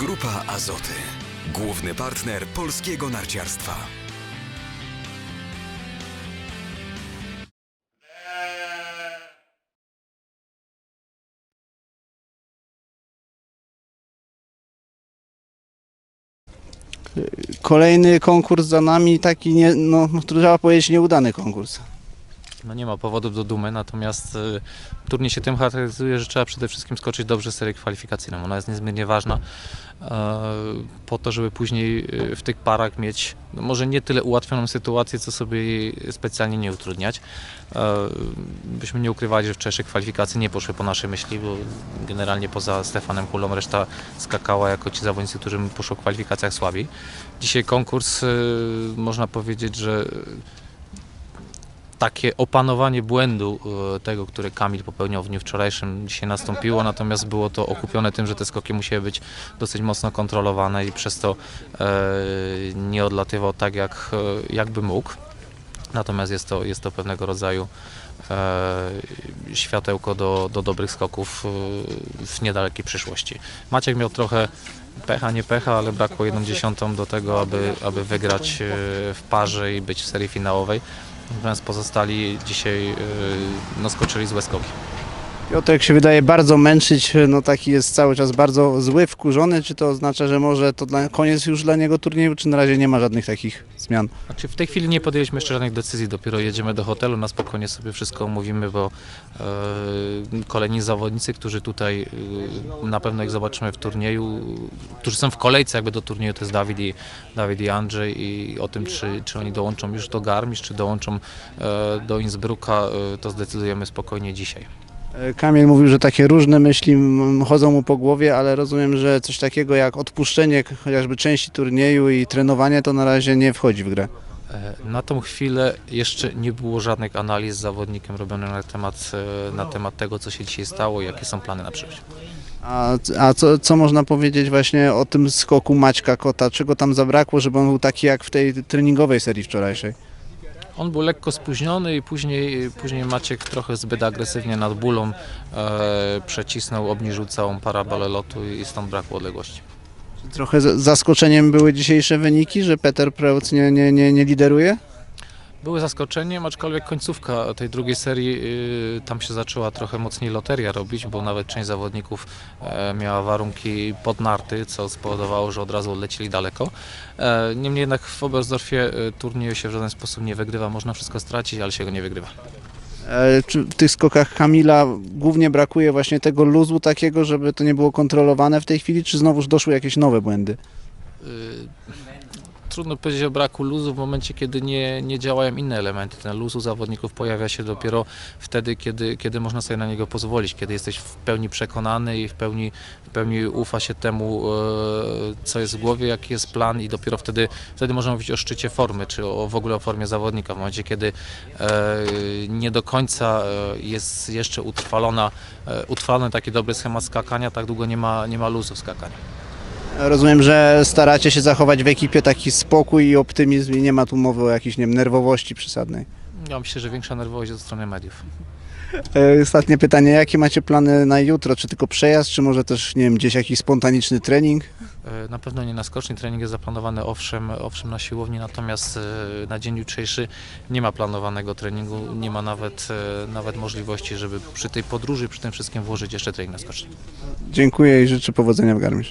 Grupa Azoty. Główny partner polskiego narciarstwa. Kolejny konkurs za nami, taki, nie, no, trzeba powiedzieć, nieudany konkurs. No nie ma powodów do dumy, natomiast y, turniej się tym charakteryzuje, że trzeba przede wszystkim skoczyć dobrze serię kwalifikacyjną. Ona jest niezmiernie ważna e, po to, żeby później y, w tych parach mieć no może nie tyle ułatwioną sytuację, co sobie jej specjalnie nie utrudniać. E, byśmy nie ukrywali, że wcześniej kwalifikacje nie poszły po naszej myśli, bo generalnie poza Stefanem Kulą reszta skakała jako ci zawodnicy, którym poszło w kwalifikacjach słabiej. Dzisiaj konkurs, y, można powiedzieć, że takie opanowanie błędu e, tego, który Kamil popełniał w dniu wczorajszym dzisiaj nastąpiło, natomiast było to okupione tym, że te skoki musiały być dosyć mocno kontrolowane i przez to e, nie odlatywał tak jak, e, jakby mógł. Natomiast jest to, jest to pewnego rodzaju światełko do, do dobrych skoków w niedalekiej przyszłości. Maciek miał trochę pecha, nie pecha, ale brakło jedną dziesiątą do tego, aby, aby wygrać w parze i być w serii finałowej. Natomiast pozostali dzisiaj yy, no, skoczyli złe skoki. Piotrek się wydaje bardzo męczyć, no taki jest cały czas bardzo zły, wkurzony. Czy to oznacza, że może to dla, koniec już dla niego turnieju, czy na razie nie ma żadnych takich zmian? Znaczy w tej chwili nie podjęliśmy jeszcze żadnych decyzji, dopiero jedziemy do hotelu, na spokojnie sobie wszystko omówimy, bo e, kolejni zawodnicy, którzy tutaj e, na pewno ich zobaczymy w turnieju, którzy są w kolejce jakby do turnieju, to jest Dawid i, Dawid i Andrzej i o tym, czy, czy oni dołączą już do Garmisch, czy dołączą e, do Innsbrucka, to zdecydujemy spokojnie dzisiaj. E, Kamil mówił, że takie różne myśli chodzą mu po głowie, ale rozumiem, że coś takiego jak odpuszczenie chociażby części turnieju i trenowanie to na razie nie wchodzi w grę. E, Na tą chwilę jeszcze nie było żadnych analiz z zawodnikiem robionych na temat, e, na temat tego, co się dzisiaj stało i jakie są plany na przyszłość. A, a co, co można powiedzieć właśnie o tym skoku Maćka Kota? Czego tam zabrakło, żeby on był taki jak w tej treningowej serii wczorajszej? On był lekko spóźniony i później, później Maciek trochę zbyt agresywnie nad bólą e, przecisnął, obniżył całą parabolę lotu i stąd brakło odległości. Trochę zaskoczeniem były dzisiejsze wyniki, że Peter Preutz nie, nie, nie, nie lideruje? Były zaskoczeniem, aczkolwiek końcówka tej drugiej serii, y, tam się zaczęła trochę mocniej loteria robić, bo nawet część zawodników e, miała warunki pod narty, co spowodowało, że od razu odlecieli daleko. E, Niemniej jednak w Oberstdorfie e, turnieju się w żaden sposób nie wygrywa, można wszystko stracić, ale się go nie wygrywa. Czy w tych skokach Kamila głównie brakuje właśnie tego luzu takiego, żeby to nie było kontrolowane w tej chwili, czy znowuż doszły jakieś nowe błędy? Trudno powiedzieć o braku luzu w momencie, kiedy nie, nie działają inne elementy. Ten luz u zawodników pojawia się dopiero wtedy, kiedy, kiedy można sobie na niego pozwolić, kiedy jesteś w pełni przekonany i w pełni, w pełni ufa się temu, e, co jest w głowie, jaki jest plan i dopiero wtedy, wtedy można mówić o szczycie formy, czy o, w ogóle o formie zawodnika. W momencie, kiedy e, nie do końca e, jest jeszcze utrwalona, utrwalony taki dobry schemat skakania, tak długo nie ma, nie ma luzu w skakaniu. Rozumiem, że staracie się zachować w ekipie taki spokój i optymizm i nie ma tu mowy o jakiejś nie wiem, nerwowości przesadnej. Ja myślę, że większa nerwowość ze strony mediów. E, Ostatnie pytanie, jakie macie plany na jutro? Czy tylko przejazd, czy może też, nie wiem, gdzieś jakiś spontaniczny trening? E, Na pewno nie na skoczni, trening jest zaplanowany owszem, owszem na siłowni, natomiast e, na dzień jutrzejszy nie ma planowanego treningu, nie ma nawet, e, nawet możliwości, żeby przy tej podróży, przy tym wszystkim włożyć jeszcze trening na skoczni. Dziękuję i życzę powodzenia w Garmisch.